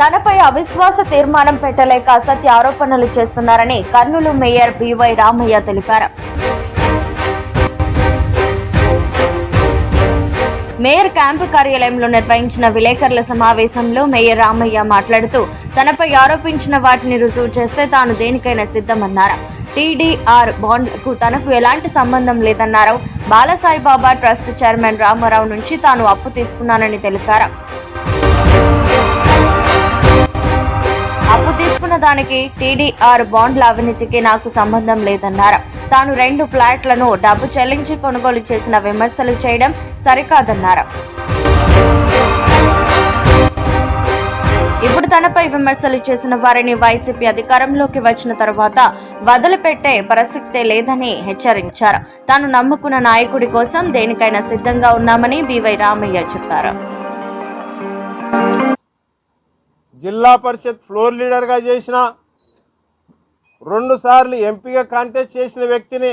తనపై అవిశ్వాస తీర్మానం పెట్టలేక అసత్య ఆరోపణలు చేస్తున్నారని కర్నూలు మేయర్ బివై రామయ్య తెలిపారు. మేయర్ క్యాంపు కార్యాలయంలో నిర్వహించిన విలేకరుల సమావేశంలో మేయర్ రామయ్య మాట్లాడుతూ తనపై ఆరోపించిన వాటిని రుజువు చేస్తే తాను దేనికైనా సిద్ధమన్నారు? టీడీఆర్ బాండ్కు తనకు ఎలాంటి సంబంధం లేదన్నారు బాలసాయిబాబా ట్రస్ట్ చైర్మన్ రామారావు నుంచి తాను అప్పు తీసుకున్నానని తెలిపారు. అప్పు టీడీఆర్ బాండ్ల అవినీతికి నాకు సంబంధం లేదన్నారు. తాను రెండు ఫ్లాట్లను డబ్బు చెల్లించి కొనుగోలు చేసిన విమర్శలు చేయడం సరికాదన్నారు. ఇప్పుడు తనపై విమర్శలు చేసిన వారిని వైసీపీ అధికారంలోకి వచ్చిన తర్వాత వదిలిపెట్టే ప్రసక్తే లేదని హెచ్చరించారు. తాను నమ్ముకున్న నాయకుడి కోసం దేనికైనా సిద్ధంగా ఉన్నామని బివై రామయ్య చెప్పారు. జిల్లా పరిషత్ ఫ్లోర్ లీడర్గా చేసిన రెండుసార్లు ఎంపీగా కాంటెస్ట్ చేసిన వ్యక్తిని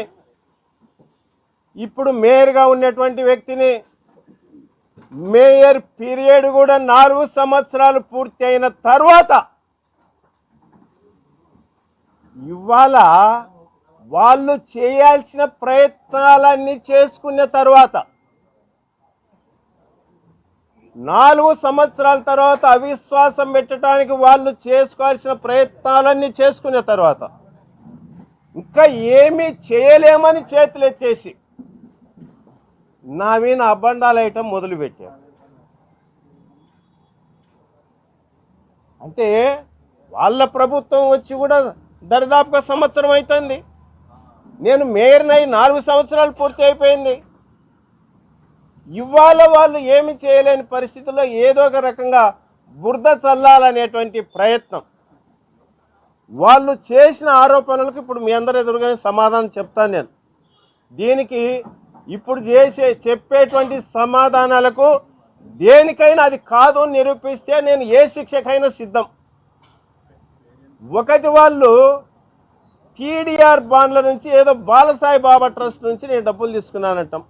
ఇప్పుడు మేయర్గా ఉన్నటువంటి వ్యక్తిని మేయర్ పీరియడ్ కూడా నాలుగు సంవత్సరాలు పూర్తి అయిన తర్వాత ఇవాళ వాళ్ళు చేయాల్సిన ప్రయత్నాలన్నీ చేసుకున్న తర్వాత నాలుగు సంవత్సరాల తర్వాత అవిశ్వాసం పెట్టడానికి వాళ్ళు చేసుకోవాల్సిన ప్రయత్నాలన్నీ చేసుకున్న తర్వాత ఇంకా ఏమీ చేయలేమని చేతులు ఎత్తేసి నా మీద అబ్బండాలు వేయటం మొదలుపెట్టారు. అంటే వాళ్ళ ప్రభుత్వం వచ్చి కూడా దరిదాపుగా సంవత్సరం అవుతుంది నేను మేయర్నై నాలుగు సంవత్సరాలు పూర్తి అయిపోయింది. ఇవాళ వాళ్ళు ఏమి చేయలేని పరిస్థితుల్లో ఏదో ఒక రకంగా బురద చల్లాలనేటువంటి ప్రయత్నం. వాళ్ళు చేసిన ఆరోపణలకు ఇప్పుడు మీ అందరు ఎదురుగానే సమాధానం చెప్తాను నేను. దీనికి ఇప్పుడు చేసే చెప్పేటువంటి సమాధానాలకు దేనికైనా అది కాదు అని నిరూపిస్తే నేను ఏ శిక్షకైనా సిద్ధం. ఒకటి వాళ్ళు టీడీఆర్ బాండ్ల నుంచి ఏదో బాలసాయి బాబా ట్రస్ట్ నుంచి నేను డబ్బులు తీసుకున్నానంటాం.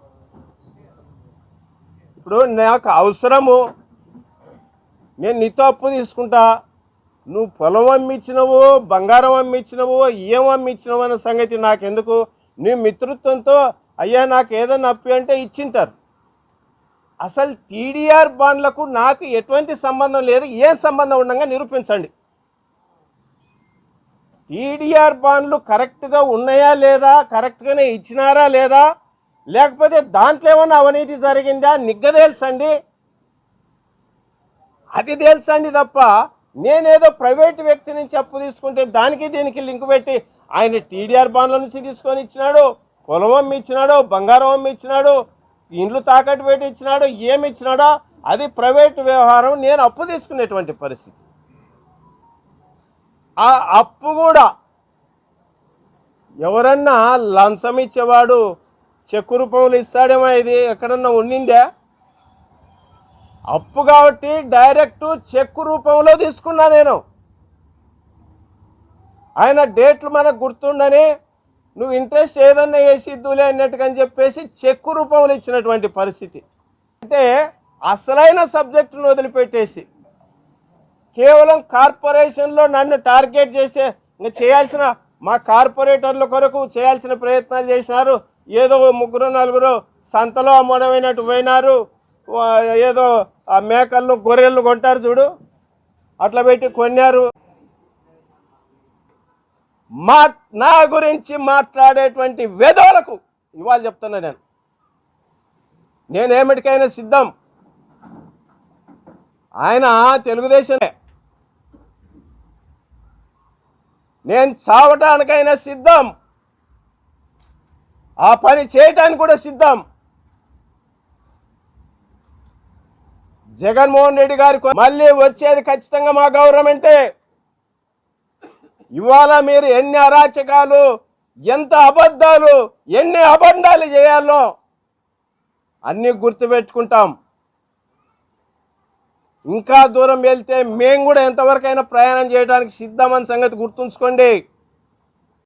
ఇప్పుడు నాకు అవసరము. నేను నీతో అప్పు తీసుకుంటా. నువ్వు పొలం అమ్మిచ్చినవో బంగారం అమ్మిచ్చినవో ఏం అమ్మిచ్చినవో అన్న సంగతి నాకెందుకు? నీ మిత్రుత్వంతో అయ్యా నాకు ఏదన్నా అప్పు అంటే ఇచ్చింటారు. అసలు టీడీఆర్ బాండ్లకు నాకు ఎటువంటి సంబంధం లేదు. ఏం సంబంధం ఉండగా నిరూపించండి. టీడీఆర్ బాండ్లు కరెక్ట్గా ఉన్నాయా లేదా? కరెక్ట్గానే ఇచ్చినారా లేదా? లేకపోతే దాంట్లో ఏమన్నా అవినీతి జరిగిందా? నిగ్గదేల్సండి అది తెలుసండి తప్ప నేనేదో ప్రైవేట్ వ్యక్తి నుంచి అప్పు తీసుకుంటే దానికి దీనికి లింక్ పెట్టి ఆయన టీడీఆర్ బాండ్ల నుంచి తీసుకొని ఇచ్చినాడు పొలం అమ్మి ఇచ్చినాడు బంగారం అమ్మి ఇచ్చినాడు ఇండ్లు తాకట్టు పెట్టి ఇచ్చినాడు ఏమి ఇచ్చినాడో అది ప్రైవేట్ వ్యవహారం నేను అప్పు తీసుకునేటువంటి పరిస్థితి. ఆ అప్పు కూడా ఎవరన్నా లంచం ఇచ్చేవాడు చెక్కు రూపంలో ఇస్తాడేమో ఇది? ఎక్కడన్నా ఉండిందా? అప్పు కాబట్టి డైరెక్ట్ చెక్కు రూపంలో తీసుకున్నా నేను. ఆయన డేట్లు మనకు గుర్తుండని నువ్వు ఇంట్రెస్ట్ ఏదన్నా వేసిద్దులే అన్నట్టుగా అని చెప్పేసి చెక్కు రూపంలో ఇచ్చినటువంటి పరిస్థితి. అంటే అసలైన సబ్జెక్టును వదిలిపెట్టేసి కేవలం కార్పొరేషన్లో నన్ను టార్గెట్ చేసే ఇంకా చేయాల్సిన మా కార్పొరేటర్ల కొరకు చేయాల్సిన ప్రయత్నాలు చేసినారు ఏదో ముగ్గురు నలుగురు సంతలో అమ్మడమైనట్టు పోయినారు. ఏదో ఆ మేకలను గొర్రెలను కొంటారు చూడు. అట్లా పెట్టి కొన్నారు. మా నా గురించి మాట్లాడేటువంటి వేదోలకు ఇవాళ చెప్తున్నా నేను. నేనేమిటికైనా సిద్ధం? ఆయన తెలుగుదేశమే. నేను చావటానికైనా సిద్ధం? ఆ పని చేయటానికి కూడా సిద్ధం. జగన్మోహన్ రెడ్డి గారి మళ్ళీ వచ్చేది ఖచ్చితంగా మా గవర్నమెంటే. ఇవాళ మీరు ఎన్ని అరాచకాలు ఎంత అబద్ధాలు ఎన్ని అబద్ధాలు చేయాలో అన్ని గుర్తుపెట్టుకుంటాం. ఇంకా దూరం వెళ్తే మేము కూడా ఎంతవరకైనా ప్రయాణం చేయడానికి సిద్ధమని సంగతి గుర్తుంచుకోండి.